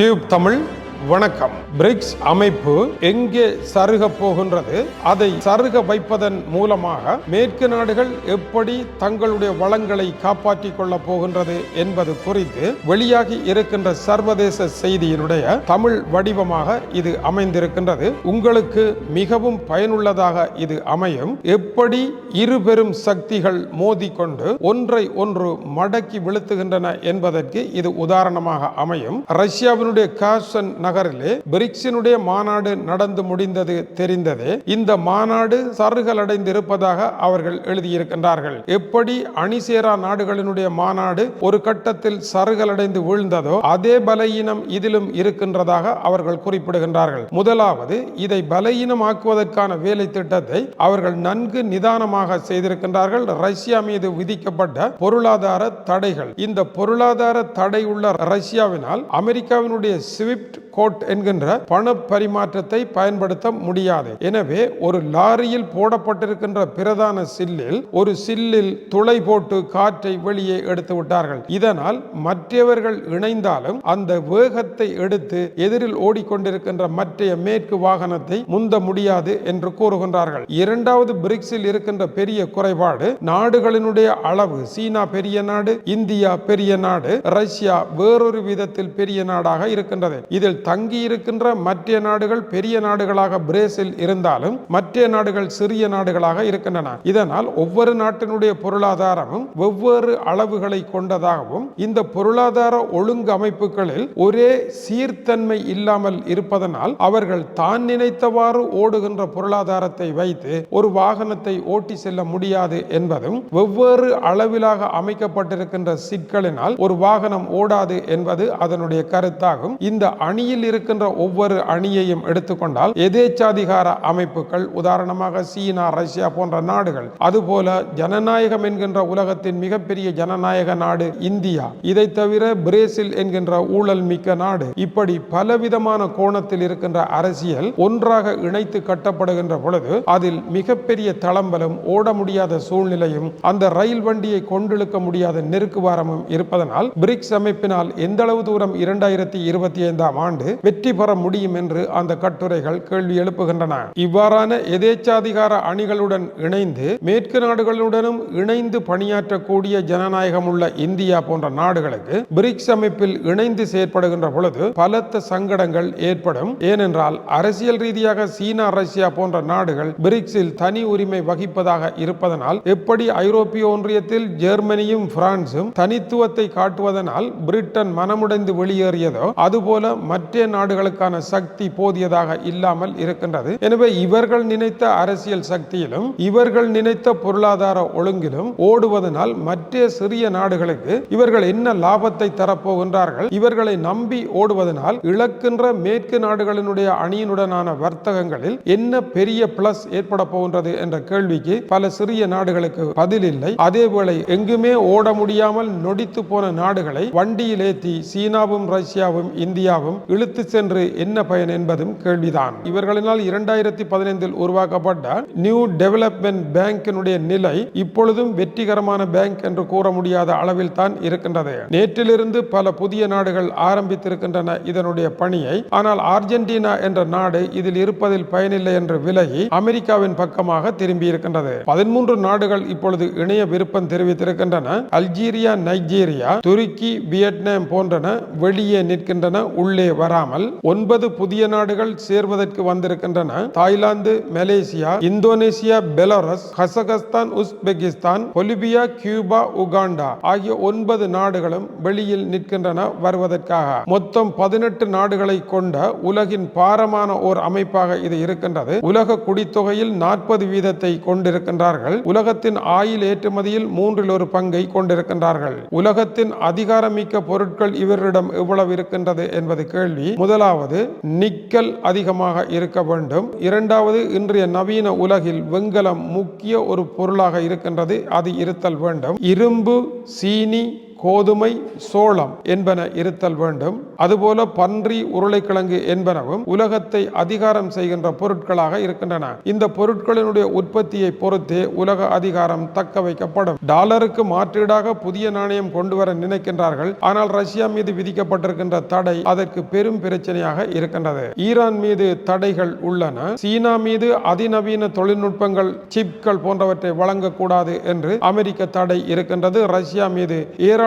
Tube Tamil வணக்கம். BRICS அமைப்பு எங்கே சருக போகின்றது? அதை சருக வைப்பதன் மூலமாக மேற்கு நாடுகள் எப்படி தங்களுடைய வளங்களை காப்பாற்றிக் கொள்ளப் போகின்றது என்பது குறித்து வெளியாகி இருக்கின்ற சர்வதேச செய்தியினுடைய தமிழ் வடிவமாக இது அமைந்திருக்கின்றது. உங்களுக்கு மிகவும் பயனுள்ளதாக இது அமையும். எப்படி இரு பெரும் சக்திகள் மோதிக்கொண்டு ஒன்றை ஒன்று மடக்கி வீழ்த்துகின்றன என்பதற்கு இது உதாரணமாக அமையும். ரஷ்யாவினுடைய காசன் நகரிலே பிரிக்ஸினுடைய மாநாடு நடந்து முடிந்தது தெரிந்ததே. இந்த மாநாடு சருகல் அடைந்திருப்பதாக அவர்கள் எழுதியிருக்கின்றார்கள். எப்படி அணிசேரா நாடுகளினுடைய மாநாடு ஒரு கட்டத்தில் சருகலடைந்து வீழ்ந்ததோ அதே பலையினம் இதிலும் இருக்கின்றதாக அவர்கள் குறிப்பிடுகின்றார்கள். முதலாவது இதை பலவீனமாக்குவதற்கான வேலை திட்டத்தை அவர்கள் நன்கு நிதானமாக செய்திருக்கின்றார்கள். ரஷ்யா மீது விதிக்கப்பட்ட பொருளாதார தடைகள். இந்த பொருளாதார தடை உள்ள ரஷ்யாவினால் அமெரிக்காவினுடைய ஸ்விஃப்ட் கோட் என்கின்ற பண பரிமாற்றத்தை பயன்படுத்த முடியாது. எனவே ஒரு லாரியில் போடப்பட்டிருக்கின்ற பிரதான சில்லில் ஒரு சில்லில் துளை போட்டு காற்றை வெளியே எடுத்து விட்டார்கள். இதனால் மற்றவர்கள் இணைந்தாலும் அந்த வேகத்தை எடுத்து எதிரில் ஓடிக்கொண்டிருக்கின்ற மற்றைய மேற்கு வாகனத்தை முந்த முடியாது என்று கூறுகின்றார்கள். இரண்டாவது பிரிக்ஸில் இருக்கின்ற பெரிய குறைபாடு நாடுகளினுடைய அளவு சீனா பெரிய நாடு இந்தியா பெரிய நாடு ரஷ்யா வேறொரு விதத்தில் பெரிய நாடாக இருக்கின்றது. இதில் தங்கி இருக்கின்ற மற்ற நாடுகள் பெரிய நாடுகளாக பிரேசில் இருந்தாலும் மற்ற நாடுகள் சிறிய நாடுகளாக இருக்கின்றன. இதனால் ஒவ்வொரு நாட்டினுடைய பொருளாதாரமும் வெவ்வேறு அளவுகளை கொண்டதாகவும் இந்த பொருளாதார ஒழுங்கு அமைப்புகளில் ஒரே சீர்தன்மை இல்லாமல் இருப்பதனால் அவர்கள் தான் நினைத்தவாறு ஓடுகின்ற பொருளாதாரத்தை வைத்து ஒரு வாகனத்தை ஓட்டி செல்ல முடியாது என்பதும் வெவ்வேறு அளவிலாக அமைக்கப்பட்டிருக்கின்ற சிக்கலினால் ஒரு வாகனம் ஓடாது என்பது அதனுடைய கருத்தாகும். இந்த அணியில் அணியில் இருக்கின்ற ஒவ்வொரு அணியையும் எடுத்துக்கொண்டால் எதேச்சாதிகார அமைப்புகள் உதாரணமாக சீனா ரஷ்யா போன்ற நாடுகள். அதுபோல ஜனநாயகம் என்கின்ற உலகத்தின் மிகப்பெரிய ஜனநாயக நாடு இந்தியா. இதை தவிர பிரேசில் என்கின்ற ஊழல் மிக்க நாடு. இப்படி பலவிதமான கோணத்தில் இருக்கின்ற அரசியல் ஒன்றாக இணைத்து கட்டப்படுகின்ற பொழுது அதில் மிகப்பெரிய தளம்பலும் ஓட முடியாத சூழ்நிலையும் அந்த ரயில் வண்டியை கொண்டிழுக்க முடியாத நெருக்குவாரமும் இருப்பதனால் பிரிக்ஸ் அமைப்பினால் எந்தளவு தூரம் இரண்டாயிரத்தி இருபத்தி ஐந்தாம் ஆண்டு வெற்றி பெற முடியும் என்று அந்த கட்டுரைகள் கேள்வி எழுப்புகின்றன. இவ்வாறான எதேச்சாதிகார அணிகளுடன் இணைந்து மேற்கு நாடுகளுடனும் இணைந்து பணியாற்றக்கூடிய ஜனநாயகம் உள்ள இந்தியா போன்ற நாடுகளுக்கு பிரிக்ஸ் அமைப்பில் இணைந்து செயற்படுகின்ற பொழுது பலத்த சங்கடங்கள் ஏற்படும். ஏனென்றால் அரசியல் ரீதியாக சீனா ரஷ்யா போன்ற நாடுகள் பிரிக்ஸில் தனி உரிமை வகிப்பதாக இருப்பதனால் எப்படி ஐரோப்பிய ஒன்றியத்தில் ஜெர்மனியும் பிரான்சும் தனித்துவத்தை காட்டுவதனால் பிரிட்டன் மனமுடைந்து வெளியேறியதோ அதுபோல மற்ற மற்ற நாடுகளுக்கான சக்தி போதியதாக இல்லாமல் இருக்கின்றது. எனவே இவர்கள் நினைத்த அரசியல் சக்தியிலும் இவர்கள் நினைத்த பொருளாதார ஒழுங்கிலும் ஓடுவதனால் மற்ற சிறிய நாடுகளுக்கு இவர்கள் என்ன லாபத்தை தரப்போகின்றார்கள்? இவர்களை நம்பி ஓடுவதனால் இழக்கின்ற மேற்கு நாடுகளினுடைய அணியினுடனான வர்த்தகங்களில் என்ன பெரிய பிளஸ் ஏற்பட போகின்றது என்ற கேள்விக்கு பல சிறிய நாடுகளுக்கு பதில் இல்லை அதேவேளை எங்குமே ஓட முடியாமல் நொடித்து போன நாடுகளை வண்டியில் ஏற்றி சீனாவும் ரஷ்யாவும் இந்தியாவும் இழுத்து சென்று என்ன பயன் என்பதும் கேள்விதான். இவர்களினால் இரண்டாயிரத்தி பதினைந்தில் உருவாக்கப்பட்ட நியூ டெவலப்மெண்ட் பேங்கினுடைய நிலை இப்பொழுதும் வெற்றிகரமான பேங்க் என்று கூற முடியாத அளவில் தான் இருக்கின்றது. நேற்றிலிருந்து பல புதிய நாடுகள் ஆரம்பித்திருக்கின்றன இதனுடைய பணியை. ஆனால் அர்ஜென்டினா என்ற நாடு இதில் இருப்பதில் பயனில்லை என்று விலகி அமெரிக்காவின் பக்கமாக திரும்பி இருக்கின்றது. பதிமூன்று நாடுகள் இப்பொழுது இணைய விருப்பம் தெரிவித்திருக்கின்றன. அல்ஜீரியா நைஜீரியா துருக்கி வியட்நாம் போன்றன வெளியே நிற்கின்றன உள்ளே வராமல் ஒன்பது புதிய நாடுகள் சேர்வதற்கு வந்திருக்கின்றன. Thailand Malaysia Indonesia Belarus Kazakhstan Uzbekistan Bolivia Cuba Uganda ஆகிய ஒன்பது நாடுகளும் வெளியில் நிற்கின்றன வருவதற்காக. மொத்தம் பதினெட்டு நாடுகளை கொண்ட உலகின் பாரமான ஓர் அமைப்பாக இது இருக்கின்றது. உலக குடித்தொகையில் நாற்பது வீதத்தை கொண்டிருக்கின்றார்கள். உலகத்தின் ஆயில் ஏற்றுமதியில் மூன்றில் ஒரு பங்கை கொண்டிருக்கின்றார்கள். உலகத்தின் அதிகாரமிக்க பொருட்கள் இவரிடம் எவ்வளவு இருக்கின்றது என்பது கேள்வி. முதலாவது நிக்கல் அதிகமாக இருக்க வேண்டும். இரண்டாவது இன்றைய நவீன உலகில் வெங்கலம் முக்கிய ஒரு பொருளாக இருக்கின்றது. அது இருத்தல் வேண்டும். இரும்பு சீனி கோதுமை சோளம் என்பன இருத்தல் வேண்டும். அதுபோல பன்றி உருளைக்கிழங்கு என்பனவும் உலகத்தை அதிகாரம் செய்கின்ற பொருட்களாக இருக்கின்றன. இந்த பொருட்களினுடைய உற்பத்தியை பொறுத்தே உலக அதிகாரம் தக்க வைக்கப்படும். டாலருக்கு மாற்றீடாக புதிய நாணயம் கொண்டு வர நினைக்கின்றார்கள். ஆனால் ரஷ்யா மீது விதிக்கப்பட்டிருக்கின்ற தடை அதற்கு பெரும் பிரச்சனையாக இருக்கின்றது. ஈரான் மீது தடைகள் உள்ளன. சீனா மீது அதிநவீன தொழில்நுட்பங்கள் சிப்கள் போன்றவற்றை வழங்கக்கூடாது என்று அமெரிக்க தடை இருக்கின்றது. ரஷ்யா மீது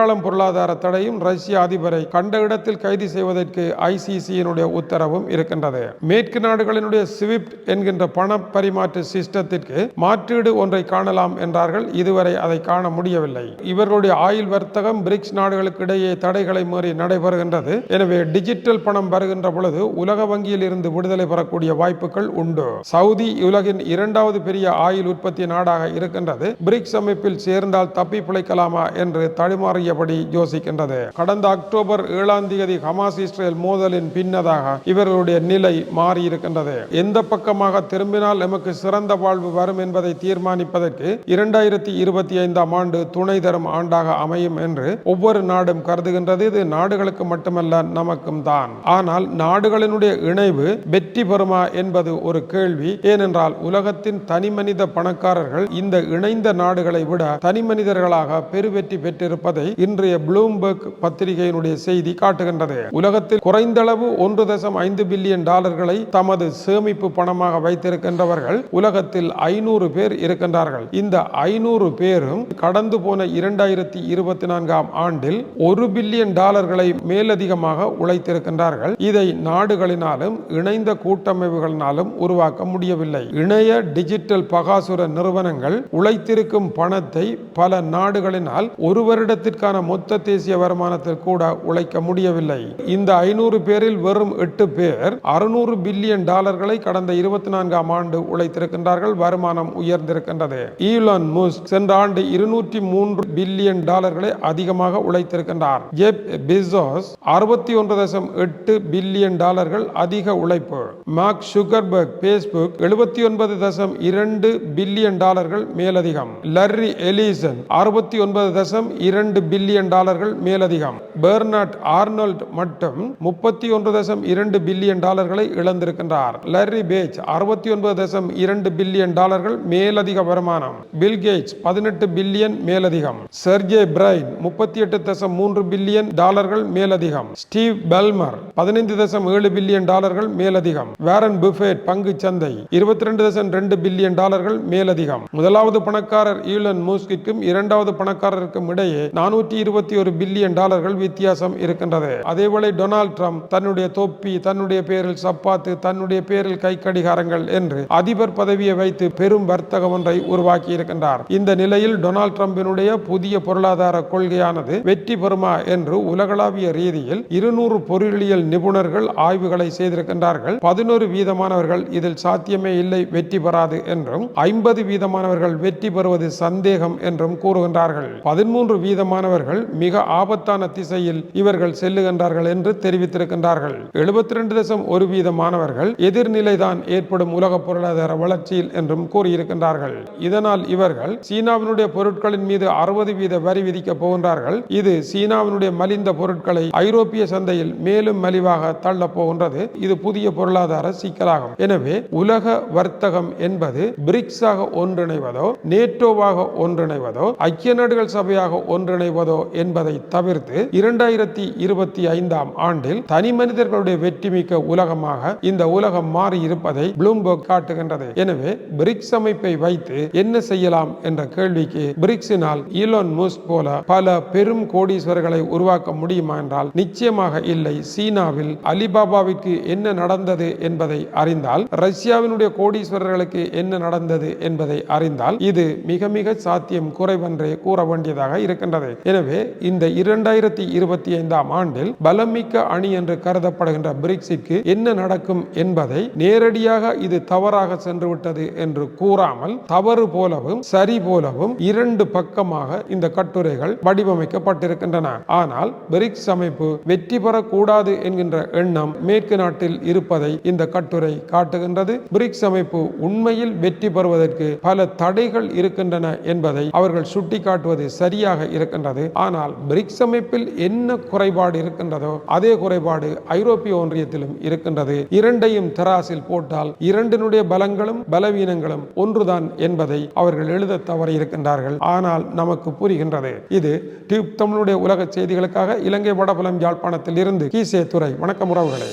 ஏராளம் பொருளாதார தடையும் ரஷ்ய அதிபரை கண்ட இடத்தில் கைது செய்வதற்கு ஐசிசியினுடைய உத்தரவும் இருக்கின்றது. மேற்கு நாடுகளினுடைய ஸ்விஃப்ட் என்கின்ற பண பரிமாற்று சிஸ்டத்திற்கு மாற்றீடு ஒன்றை காணலாம் என்றார்கள். இதுவரை அதை காண முடியவில்லை. இவர்களுடைய ஆயில் வர்த்தகம் பிரிக்ஸ் நாடுகளுக்கு இடையே தடைகளை மீறி நடைபெறுகின்றது. எனவே டிஜிட்டல் பணம் வருகின்ற பொழுது உலக வங்கியில் இருந்து விடுதலை பெறக்கூடிய வாய்ப்புகள் உண்டு. சவுதி உலகின் இரண்டாவது பெரிய ஆயில் உற்பத்தி நாடாக இருக்கின்றது. பிரிக்ஸ் அமைப்பில் சேர்ந்தால் தப்பி பிழைக்கலாமா என்று தடுமாறிய தடுமாறியபடி யோசிக்கின்றது? கடந்த அக்டோபர் ஏழாம் தேதி ஹமாஸ் இஸ்ரேல் மோதலின் பின்னதாக இவர்களுடைய நிலை மாறியிருக்கின்றது. எந்த பக்கமாக திரும்பினால் நமக்கு சிறந்த வாழ்வு வரும் என்பதை தீர்மானிப்பதற்கு இரண்டாயிரத்தி இருபத்தி ஐந்தாம் ஆண்டு துணை தரும் ஆண்டாக அமையும் என்று ஒவ்வொரு நாடும் கருதுகின்றது. இது நாடுகளுக்கு மட்டுமல்ல நமக்கும் தான். ஆனால் நாடுகளினுடைய இணைவு வெற்றி பெறுமா என்பது ஒரு கேள்வி. ஏனென்றால் உலகத்தின் தனிமனித பணக்காரர்கள் இந்த இணைந்த நாடுகளை விட தனிமனிதர்களாக பெருவெற்றி பெற்றிருப்பதை இன்றைய ப்ளூம்பர்க் பத்திரிகையினுடைய செய்தி காட்டுகின்றது. உலகத்தில் குறைந்தளவு ஒன்று தசம் ஐந்து பில்லியன் டாலர்களை தமது சேமிப்பு பணமாக வைத்திருக்கின்றவர்கள் உலகத்தில் ஐநூறு பேர் இருக்கின்றார்கள். இந்த ஐநூறு பேரும் கடந்து போன இரண்டாயிரத்தி இருபத்தி நான்காம் ஆண்டில் ஒரு பில்லியன் டாலர்களை மேலதிகமாக உழைத்திருக்கின்றார்கள். இதை நாடுகளினாலும் இணைந்த கூட்டமைப்புகளினாலும் உருவாக்க முடியவில்லை. இணைய டிஜிட்டல் பகாசுர நிறுவனங்கள் உழைத்திருக்கும் பணத்தை பல நாடுகளினால் ஒரு வருடத்திற்கான மொத்த தேசிய வருமானத்தில் கூட உழைக்க முடியவில்லை. இந்த ஐநூறு பேரில் வெறும் எட்டு பேர் அறுநூறு பில்லியன் டாலர்களை கடந்த இருபத்தி நான்காம் ஆண்டு உழைத்திருக்கின்றார்கள். வருமானம் உயர்ந்திருக்கின்றது. ஈலான் முஸ்க் சென்ற ஆண்டு இருநூற்றி மூன்று பில்லியன் டாலர்களை அதிகமாக உழைத்திருக்கின்றார். ஜெப் பிசோஸ் அறுபத்தி ஒன்று தசம் எட்டு பில்லியன் டாலர்கள் அதிக உழைப்பு. மார்க் சுகர்பர்க் பேஸ்புக் எழுபத்தி ஒன்பது தசம் இரண்டு பில்லியன் டாலர்கள் மேலதிகம். லர்ரி எலிசன் அறுபத்தி ஒன்பது தசம் இரண்டு பில்லியன் டாலர்கள் மேலதிகம். பெர்னாட் ஆர்னல்ட் மட்டும் முப்பத்தி ஒன்று தசம் இரண்டு பில்லியன் டாலர்களை இழந்திருக்கின்றார். லர்ரி பேஜ் அறுபத்தி ஒன்பது தசம் இரண்டு பில்லியன் டாலர்கள் மேலதிக வருமானம். பில் கேட்ஸ் பதினெட்டு பில்லியன் மேலதிகம். செர்ஜே பிரைன் முப்பத்தி எட்டு தசம் மூன்று பில்லியன் டாலர்கள் மேலதிகம். ஸ்டீவ் பெல்மர் பதினைந்து தசம் ஏழு பில்லியன் டாலர்கள் மேலதிகம். வேரன் புஃபேட் பங்கு சந்தை இருபத்தி ரெண்டு தசம் ரெண்டு பில்லியன் டாலர்கள் மேலதிகம். முதலாவது பணக்காரர் ஈலன் மூஸ்கிற்கும் இரண்டாவது பணக்காரருக்கும் இடையே நானூற்றி இருபத்தி ஒரு பில்லியன் டாலர்கள் வித்தியாசம் இருக்கின்றது. அதேபோல டொனால்ட் ட்ரம்ப் தன்னுடைய தொப்பி தன்னுடைய பேரில் சப்பாத்து தன்னுடைய பேரில் கை கடிகாரங்கள் என்று அதிபர் பதவியை வைத்து பெரும் வர்த்தகம் ஒன்றை உருவாக்கி இருக்கின்றார். இந்த நிலையில் டொனால்ட் ட்ரம்பினுடைய புதிய பொருளாதார கொள்கையானது வெற்றி பெறுமா என்று உலகளாவிய ரீதியில் இருநூறு பொருளியல் நிபுணர்கள் ஆய்வுகளை செய்திருக்கின்றார்கள். பதினோரு வீதமானவர்கள் இதில் சாத்தியமே இல்லை வெற்றி பெறாது என்றும் ஐம்பது வீதமானவர்கள் வெற்றி பெறுவது சந்தேகம் என்றும் கூறுகின்றார்கள். பதிமூன்று வீதமானவர்கள் மிக ஆபத்தான திசையில் இவர்கள் செல்லுகின்றார்கள் என்று தெரிவித்திருக்கின்றார்கள். எழுபத்தி ரெண்டு தசம் ஒரு வீத மாணவர்கள் எதிர்நிலைதான் ஏற்படும் உலக பொருளாதார வளர்ச்சியில் என்றும் கூறியிருக்கின்றார்கள். இதனால் இவர்கள் சீனாவினுடைய பொருட்களின் மீது அறுபது வீத வரி விதிக்கப் போகின்றார்கள். இது சீனாவினுடைய மலிந்த பொருட்களை ஐரோப்பிய சந்தையில் மேலும் மலிவாக தள்ளப் போகின்றது. இது புதிய பொருளாதார சிக்கலாகும். எனவே உலக வர்த்தகம் என்பது பிரிக்ஸாக ஒன்றிணைவதோ நேட்டோவாக ஒன்றிணைவதோ ஐக்கிய நாடுகள் சபையாக ஒன்றிணைவதோ என்பதை தவிர்த்து இரண்டாயிரத்தி இருபத்தி ஐந்தாம் ஆண்டில் தனி மனிதர்களுடைய வெற்றிமிக்க உலகமாக இந்த உலகம் மாறி இருப்பதை ப்ளூம்பர்க் காட்டுகின்றது. எனவே பிரிக்ஸ் அமைப்பை வைத்து என்ன செய்யலாம் என்ற கேள்விக்கு பிரிக்ஸினால் ஈலோன் முஸ்க் போல பல பெரும் கோடீஸ்வரர்களை உருவாக்க முடியுமா என்றால் நிச்சயமாக இல்லை. சீனாவில் அலிபாபாவிற்கு என்ன நடந்தது என்பதை அறிந்தால் ரஷ்யாவினுடைய கோடீஸ்வரர்களுக்கு என்ன நடந்தது என்பதை அறிந்தால் இது மிக மிக சாத்தியம் குறைவென்றே கூற வேண்டியதாக இருக்கின்றது. எனவே இந்த இரண்டாயிரத்தி இருபத்தி ஐந்தாம் ஆண்டில் பலமிக்க அணி என்று கருதப்படுகின்ற பிரிக்ஸிற்கு என்ன நடக்கும் என்பதை நேரடியாக இது தவறாக சென்றுவிட்டது என்று கூறாமல் தவறு போலவும் சரி போலவும் இரண்டு பக்கமாக இந்த கட்டுரைகள் வடிவமைக்கப்பட்டிருக்கின்றன. ஆனால் பிரிக்ஸ் அமைப்பு வெற்றி பெறக்கூடாது என்கின்ற எண்ணம் மேற்கு நாட்டில் இருப்பதை இந்த கட்டுரை காட்டுகின்றது. பிரிக்ஸ் அமைப்பு உண்மையில் வெற்றி பெறுவதற்கு பல தடைகள் இருக்கின்றன என்பதை அவர்கள் சுட்டிக்காட்டுவது சரியாக இருக்கின்றது. ஆனால் பிரிக்ஸ் அமைப்பில் என்ன குறைபாடு இருக்கின்றதோ அதே குறைபாடு ஐரோப்பிய ஒன்றியத்திலும் இருக்கின்றது. இரண்டையும் தராசில் போட்டால் இரண்டினுடைய பலங்களும் பலவீனங்களும் ஒன்றுதான் என்பதை அவர்கள் எழுத தவறி இருக்கின்றார்கள். ஆனால் நமக்கு புரிகின்றது. இது டியூப் தமிழுடைய உலக செய்திகளுக்காக இலங்கை வடபுலம் யாழ்ப்பாணத்தில் இருந்து கீசே துறை வணக்கம் உறவுகளே.